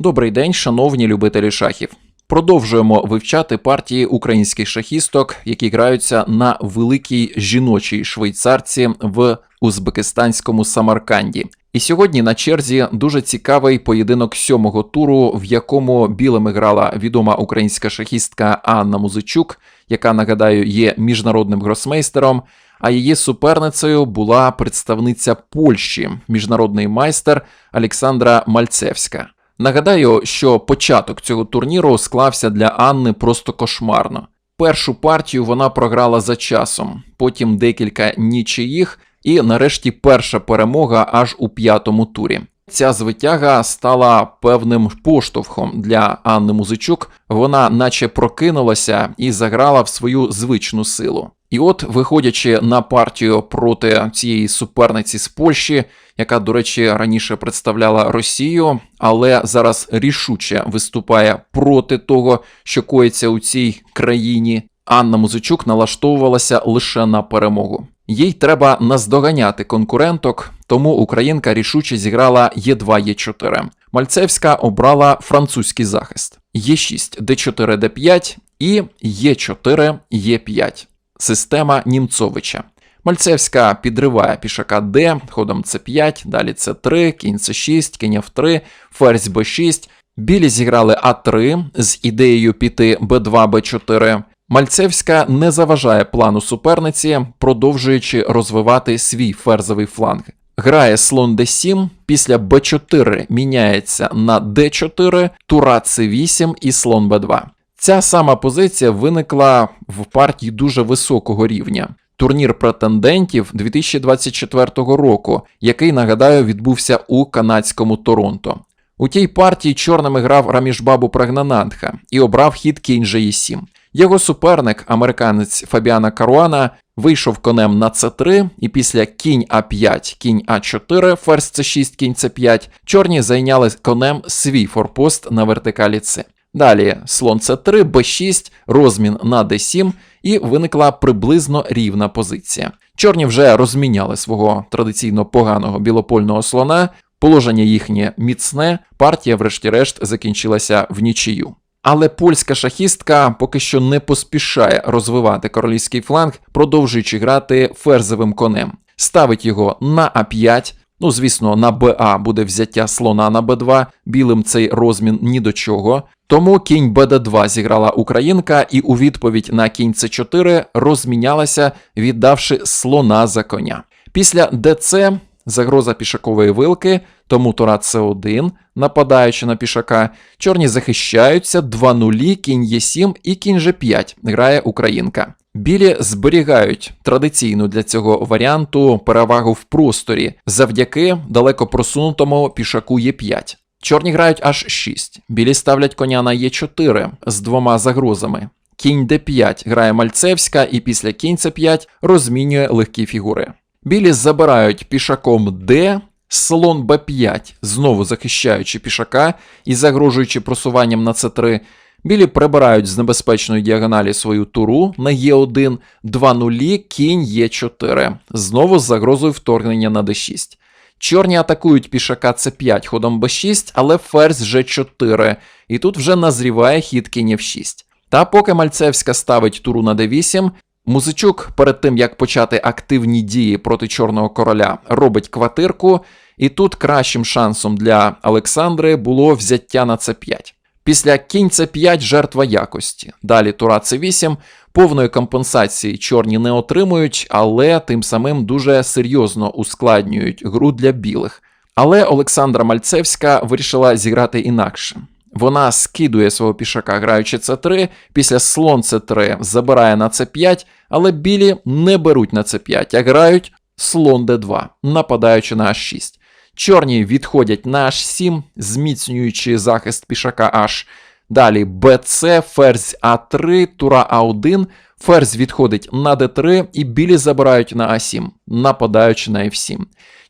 Добрий день, шановні любителі шахів. Продовжуємо вивчати партії українських шахісток, які граються на великій жіночій швейцарці в узбекистанському Самарканді. І сьогодні на черзі дуже цікавий поєдинок сьомого туру, в якому білими грала відома українська шахістка Анна Музичук, яка нагадаю є міжнародним гросмейстером. А її суперницею була представниця Польщі, міжнародний майстер Олександра Мальцевська. Нагадаю, що початок цього турніру склався для Анни просто кошмарно. Першу партію вона програла за часом, потім декілька нічиїх, і нарешті перша перемога аж у п'ятому турі. Ця звитяга стала певним поштовхом для Анни Музичук. Вона, наче прокинулася і заграла в свою звичну силу. І от, виходячи на партію проти цієї суперниці з Польщі, яка, до речі, раніше представляла Росію, але зараз рішуче виступає проти того, що коїться у цій країні. Анна Музичук налаштовувалася лише на перемогу. Їй треба наздоганяти конкуренток, тому українка рішуче зіграла Е2 Е4. Мальцевська обрала французький захист Е6, Д4, Д5 і Е4, Е5. Система Німцовича. Мальцевська підриває пішака Д, ходом С5, далі С3, кінь С6, кінь Ф3, ферзь Б6. Білі зіграли А3 з ідеєю піти Б2, Б4. Мальцевська не заважає плану суперниці, продовжуючи розвивати свій ферзовий фланг. Грає слон d7, після b4 міняється на d4, тура c8 і слон b2. Ця сама позиція виникла в партії дуже високого рівня. Турнір претендентів 2024 року, який, нагадаю, відбувся у канадському Торонто. У тій партії чорними грав Рамішбабу Прагнанандха і обрав хід кінь G7. Його суперник, американець Фабіана Каруана, вийшов конем на С3, і після кінь А5, кінь А4, ферзь С6, кінь С5, чорні зайняли конем свій форпост на вертикалі С. Далі слон С3, Б6, розмін на Д7, і виникла приблизно рівна позиція. Чорні вже розміняли свого традиційно поганого білопольного слона, положення їхнє міцне, партія, врешті-решт, закінчилася в нічию. Але польська шахістка поки що не поспішає розвивати королівський фланг, продовжуючи грати ферзовим конем. Ставить його на А5. Ну, звісно, на БА буде взяття слона на Б2, білим цей розмін ні до чого. Тому кінь БД2 зіграла українка і у відповідь на кінь С4 розмінялася, віддавши слона за коня. Після ДЦ загроза пішакової вилки, тому тура С1, нападаючи на пішака, чорні захищаються, 2 нулі, кінь Е7 і кінь Ж5 грає українка. Білі зберігають традиційну для цього варіанту перевагу в просторі завдяки далеко просунутому пішаку Е5. Чорні грають аж 6. Білі ставлять коня на Е4 з двома загрозами. Кінь Д5 грає Мальцевська і після кінь С5 розмінює легкі фігури. Білі забирають пішаком Д, слон Б5, знову захищаючи пішака і загрожуючи просуванням на С3. Білі прибирають з небезпечної діагоналі свою туру на Е1, 2 нулі, кінь Е4, знову з загрозою вторгнення на Д6. Чорні атакують пішака С5 ходом Б6, але ферзь Ж4, і тут вже назріває хід кінь F6. Та поки Мальцевська ставить туру на d8, Музичук перед тим як почати активні дії проти Чорного короля, робить квартирку, і тут кращим шансом для Олександри було взяття на С5. Після кінь С5 жертва якості. Далі тура С8, повної компенсації чорні не отримують, але тим самим дуже серйозно ускладнюють гру для білих. Але Олександра Мальцевська вирішила зіграти інакше. Вона скидує свого пішака, граючи С3, після слон С3 забирає на С5, але білі не беруть на С5, а грають слон Д2, нападаючи на H6. Чорні відходять на H7, зміцнюючи захист пішака H. Далі БЦ, ферзь А3, тура А1, ферзь відходить на Д3 і білі забирають на А7, нападаючи на F7.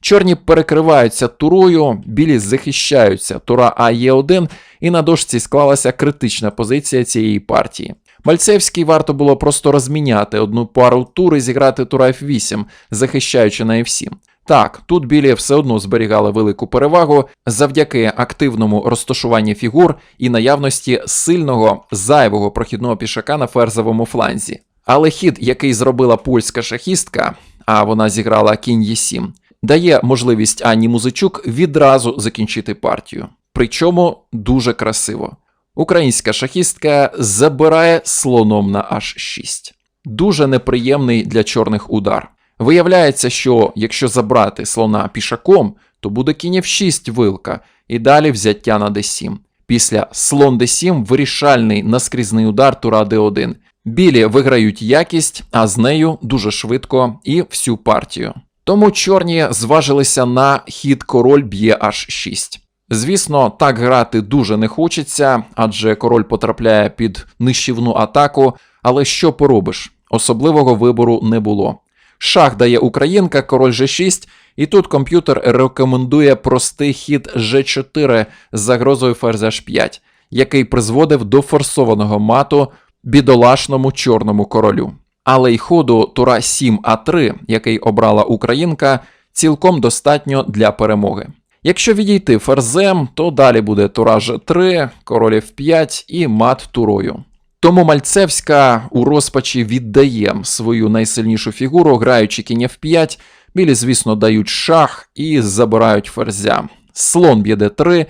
Чорні перекриваються турою, білі захищаються, тура АЕ1, і на дошці склалася критична позиція цієї партії. Мальцевській варто було просто розміняти одну пару тур і зіграти тура F8, захищаючи на F7. Так, тут білі все одно зберігали велику перевагу завдяки активному розташуванні фігур і наявності сильного зайвого прохідного пішака на ферзовому фланзі. Але хід, який зробила польська шахістка, а вона зіграла кінь Е7, дає можливість Анні Музичук відразу закінчити партію. Причому дуже красиво. Українська шахістка забирає слоном на H6. Дуже неприємний для чорних удар. Виявляється, що якщо забрати слона пішаком, то буде кінь F6 вилка, і далі взяття на d7. Після слон d7 вирішальний наскрізний удар тура d1. Білі виграють якість, а з нею дуже швидко і всю партію. Тому чорні зважилися на хід король б'є h6. Звісно, так грати дуже не хочеться, адже король потрапляє під нищівну атаку, але що поробиш? Особливого вибору не було. Шах дає Українка, король G6, і тут комп'ютер рекомендує простий хід G4 з загрозою ферзь H5, який призводив до форсованого мату бідолашному чорному королю. Але й ходу тура 7А3, який обрала Українка, цілком достатньо для перемоги. Якщо відійти ферзем, то далі буде тура G3, король F5 і мат турою. Тому Мальцевська у розпачі віддає свою найсильнішу фігуру, граючи кінь F5, білі, звісно, дають шах і забирають ферзя. Слон б'є d3,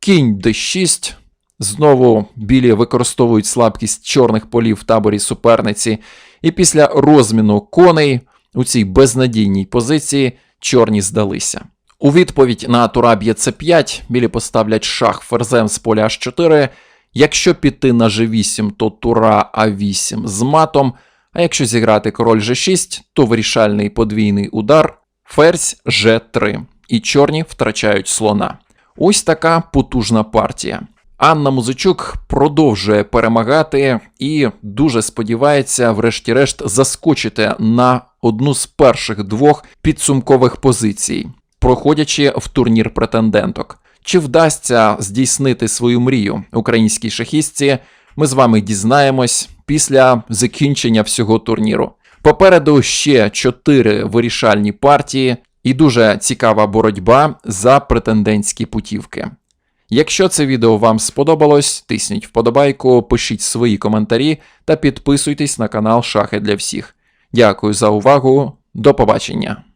кінь d6. Знову білі використовують слабкість чорних полів в таборі суперниці, і після розміну коней у цій безнадійній позиції чорні здалися. У відповідь на тура б'є c5, білі поставлять шах ферзем з поля h4. Якщо піти на g8, то тура а8 з матом, а якщо зіграти король g6, то вирішальний подвійний удар ферзь g3, і чорні втрачають слона. Ось така потужна партія. Анна Музичук продовжує перемагати і дуже сподівається, врешті-решт, заскочити на одну з перших двох підсумкових позицій, проходячи в турнір претенденток. Чи вдасться здійснити свою мрію українській шахістці? Ми з вами дізнаємось після закінчення всього турніру. Попереду ще чотири вирішальні партії і дуже цікава боротьба за претендентські путівки. Якщо це відео вам сподобалось, тисніть вподобайку, пишіть свої коментарі та підписуйтесь на канал Шахи для всіх. Дякую за увагу, до побачення!